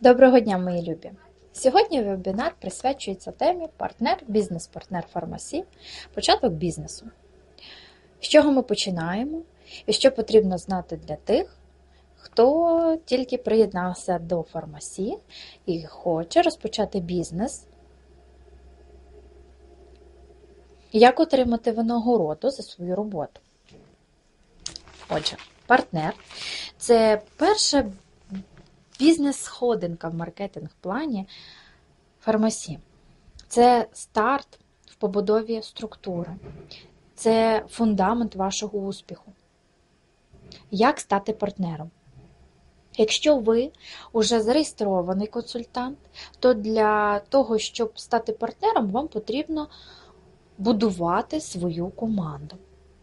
Доброго дня, мої любі! Сьогодні вебінар присвячується темі партнер, бізнес-партнер фармасі, початок бізнесу. З чого ми починаємо і що потрібно знати для тих, хто тільки приєднався до фармасі і хоче розпочати бізнес. Як отримати винагороду за свою роботу? Отже, партнер це перша бізнес-сходинка в маркетинг-плані фармасі. Це старт в побудові структури, це фундамент вашого успіху. Як стати партнером? Якщо ви вже зареєстрований консультант, то для того, щоб стати партнером, вам потрібно будувати свою команду.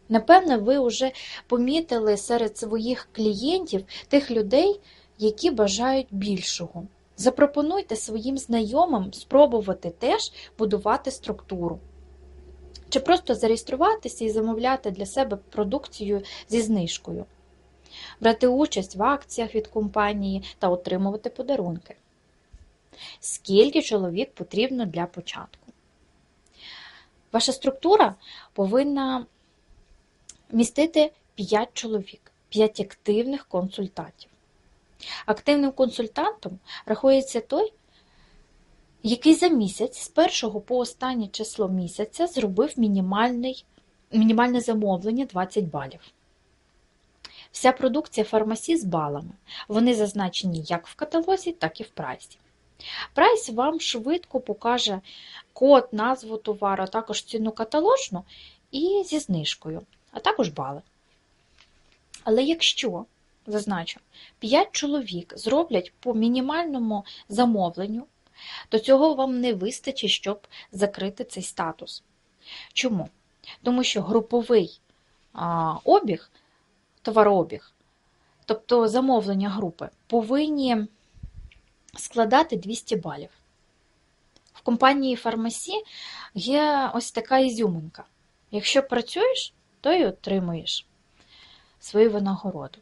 Напевне, ви вже помітили серед своїх клієнтів тих людей, які бажають більшого. Запропонуйте своїм знайомим спробувати теж будувати структуру. Чи просто зареєструватися і замовляти для себе продукцію зі знижкою, брати участь в акціях від компанії та отримувати подарунки. Скільки чоловік потрібно для початку? Ваша структура повинна містити 5 чоловік, 5 активних консультантів. Активним консультантом рахується той, який за місяць з першого по останнє число місяця зробив мінімальне замовлення 20 балів. Вся продукція фармасі з балами. Вони зазначені як в каталозі, так і в прайсі. Прайс вам швидко покаже код, назву товару, а також ціну каталожну і зі знижкою, а також бали. Але якщо зазначу, 5 чоловік зроблять по мінімальному замовленню, то цього вам не вистачить, щоб закрити цей статус. Чому? Тому що груповий обіг, товарообіг, тобто замовлення групи, повинні складати 200 балів. В компанії фармасі є ось така ізюминка. Якщо працюєш, то й отримуєш свою винагороду.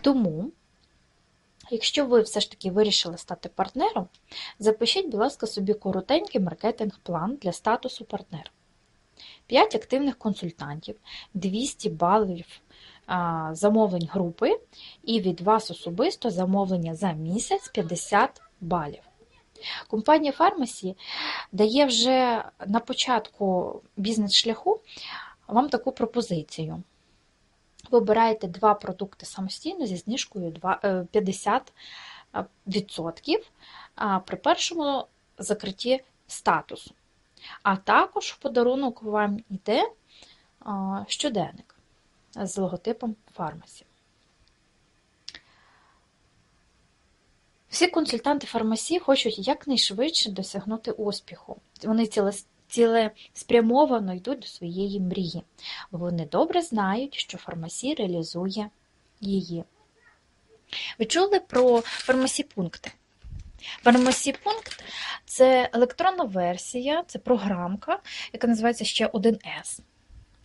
Тому, якщо ви все ж таки вирішили стати партнером, запишіть, будь ласка, собі коротенький маркетинг-план для статусу партнера. 5 активних консультантів, 200 балів замовлень групи, і від вас особисто замовлення за місяць 50 балів. Компанія Фармасі дає вже на початку бізнес-шляху вам таку пропозицію. Ви обираєте два продукти самостійно зі знижкою 50% е, при першому закритті статусу. А також в подарунок вам йде щоденник з логотипом фармасі. Всі консультанти фармасі хочуть якнайшвидше досягнути успіху. Вони цілеспрямовано йдуть до своєї мрії. Вони добре знають, що фармасі реалізує її. Ви чули про фармасі-пункти? Фармасі-пункт це електронна версія, це програмка, яка називається ще 1С.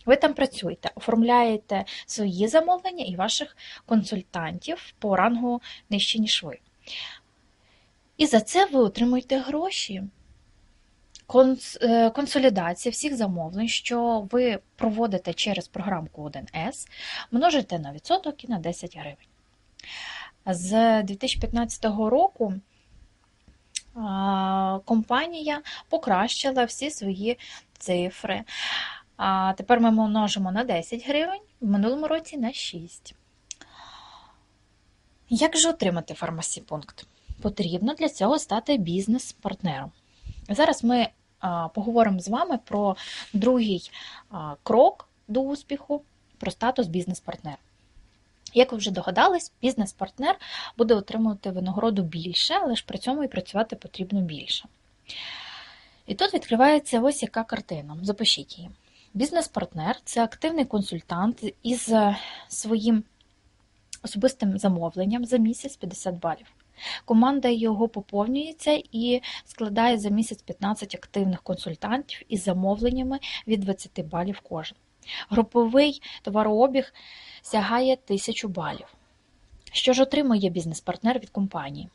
Ви там працюєте, оформляєте свої замовлення і ваших консультантів по рангу нижче, ніж ви. І за це ви отримуєте гроші. Е, консолідація всіх замовлень, що ви проводите через програмку 1С, множите на відсоток і на 10 гривень. З 2015 року компанія покращила всі свої цифри. А Тепер ми множимо на 10 гривень, в минулому році на 6. Як же отримати фармасі пункт? Потрібно для цього стати бізнес-партнером. Зараз ми поговоримо з вами про другий крок до успіху, про статус бізнес-партнера. Як ви вже догадались, бізнес-партнер буде отримувати винагороду більше, але ж при цьому і працювати потрібно більше. І тут відкривається ось яка картина. Запишіть її. Бізнес-партнер це активний консультант із своїм особистим замовленням за місяць 50 балів. Команда його поповнюється і складає за місяць 15 активних консультантів із замовленнями від 20 балів кожен. Груповий товарообіг сягає 1000 балів. Що ж отримує бізнес-партнер від компанії?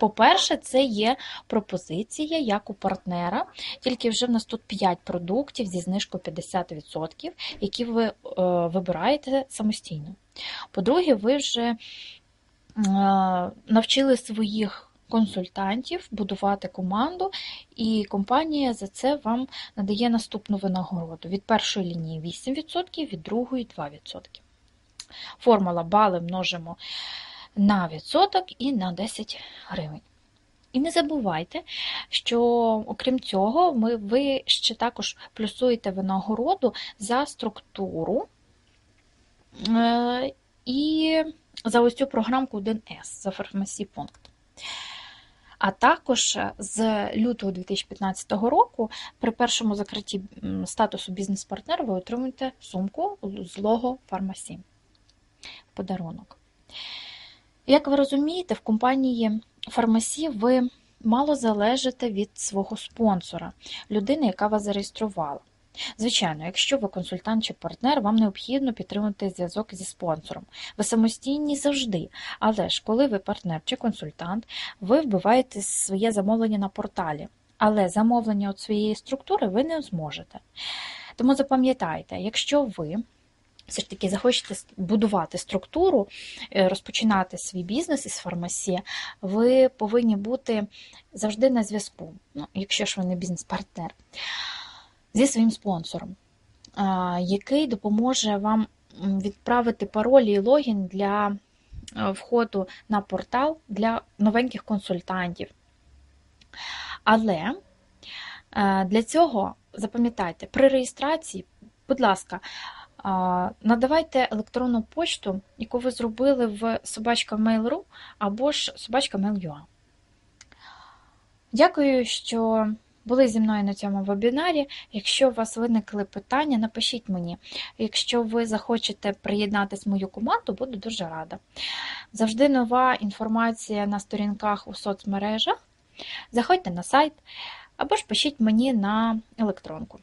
По-перше, це є пропозиція як у партнера, тільки вже в нас тут 5 продуктів зі знижкою 50%, які ви е, вибираєте самостійно. По-друге, ви вже навчили своїх консультантів будувати команду, і компанія за це вам надає наступну винагороду. Від першої лінії 8%, від другої 2%. Формула бали множимо на відсоток і на 10 гривень. І не забувайте, що окрім цього, ми, ви ще також плюсуєте винагороду за структуру е, і за ось цю програмку 1С, за фармасі пункт. А також з лютого 2015 року при першому закритті статусу бізнес-партнер ви отримуєте сумку з лого фармасі в подарунок. Як ви розумієте, в компанії фармасі ви мало залежите від свого спонсора, людини, яка вас зареєструвала. Звичайно, якщо ви консультант чи партнер, вам необхідно підтримати зв'язок зі спонсором. Ви самостійні завжди. Але ж коли ви партнер чи консультант, ви вбиваєте своє замовлення на порталі. Але замовлення від своєї структури ви не зможете. Тому запам'ятайте, якщо ви все ж таки захочете будувати структуру, е, розпочинати свій бізнес із фармасі, ви повинні бути завжди на зв'язку, ну, якщо ж ви не бізнес-партнер, зі своїм спонсором, який допоможе вам відправити паролі і логін для е, входу на портал для новеньких консультантів. Але е, для цього запам'ятайте, при реєстрації, будь ласка, Надавайте електронну почту, яку ви зробили в собачка Mail.ru або ж собачка Mail.ua. Дякую, що були зі мною на цьому вебінарі. Якщо у вас виникли питання, напишіть мені. Якщо ви захочете приєднатися в мою команду, буду дуже рада. Завжди нова інформація на сторінках у соцмережах. Заходьте на сайт або ж пишіть мені на електронку.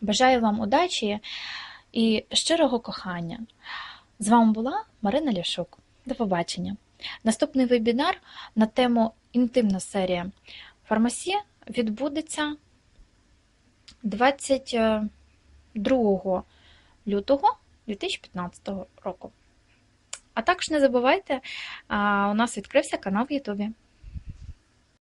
Бажаю вам удачі! і щирого кохання. З вами була Марина Ляшук. До побачення. Наступний вебінар на тему інтимна серія фармасія відбудеться 22 лютого 2015 року. А також не забувайте, у нас відкрився канал в Ютубі.